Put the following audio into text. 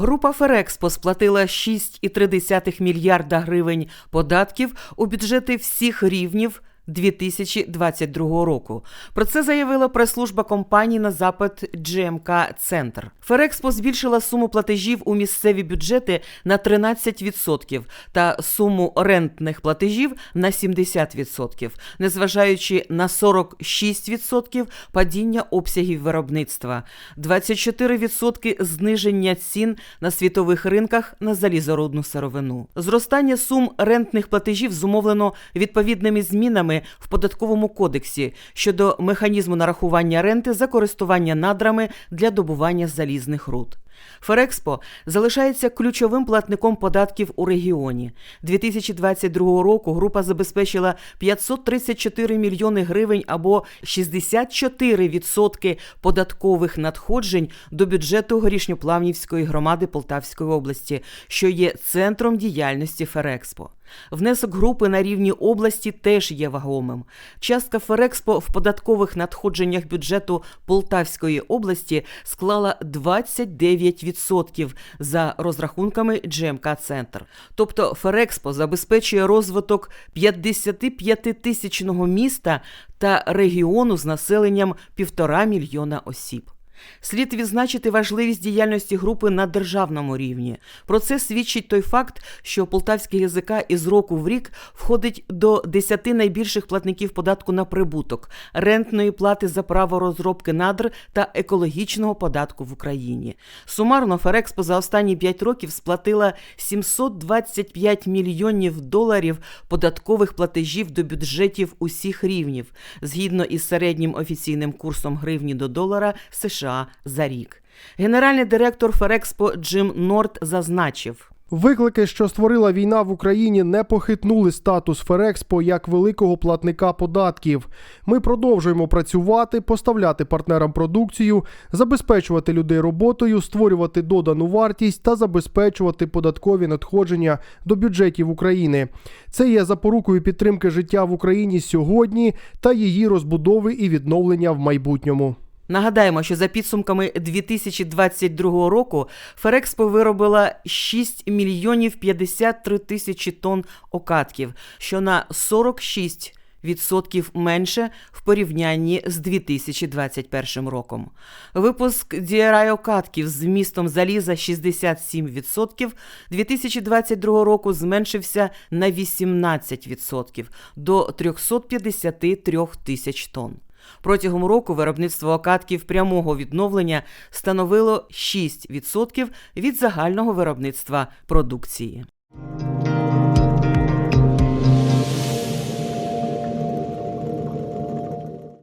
Група Ферекспо сплатила 6,3 мільярда гривень податків у бюджети всіх рівнів 2022 року. Про це заявила прес-служба компанії на запит GMK Центр. Ферекспо збільшила суму платежів у місцеві бюджети на 13% та суму рентних платежів на 70%, незважаючи на 46% падіння обсягів виробництва, 24% зниження цін на світових ринках на залізорудну сировину. Зростання сум рентних платежів зумовлено відповідними змінами в податковому кодексі щодо механізму нарахування ренти за користування надрами для добування залізних руд. Ферекспо залишається ключовим платником податків у регіоні. 2022 року група забезпечила 534 мільйони гривень або 64% податкових надходжень до бюджету Горішньоплавнівської громади Полтавської області, що є центром діяльності Ферекспо. Внесок групи на рівні області теж є вагомим. Частка Ферекспо в податкових надходженнях бюджету Полтавської області склала 29% за розрахунками GMK Центр. Тобто Ферекспо забезпечує розвиток 55-тисячного міста та регіону з населенням півтора мільйона осіб. Слід відзначити важливість діяльності групи на державному рівні. Про це свідчить той факт, що полтавський ГЗК із року в рік входить до 10 найбільших платників податку на прибуток, рентної плати за право розробки надр та екологічного податку в Україні. Сумарно Ферекспо за останні 5 років сплатила 725 мільйонів доларів податкових платежів до бюджетів усіх рівнів, згідно із середнім офіційним курсом гривні до долара США за рік. Генеральний директор Ферекспо Джим Норт зазначив. Виклики, що створила війна в Україні, не похитнули статус Ферекспо як великого платника податків. Ми продовжуємо працювати, поставляти партнерам продукцію, забезпечувати людей роботою, створювати додану вартість та забезпечувати податкові надходження до бюджетів України. Це є запорукою підтримки життя в Україні сьогодні та її розбудови і відновлення в майбутньому. Нагадаємо, що за підсумками 2022 року Ферекспо виробила 6 мільйонів 53 тисячі тонн окатків, що на 46 Відсотків менше в порівнянні з 2021 роком. Випуск DRI окатків з вмістом заліза 67% 2022 року зменшився на 18% до 353 тисяч тонн. Протягом року виробництво окатків прямого відновлення становило 6% від загального виробництва продукції.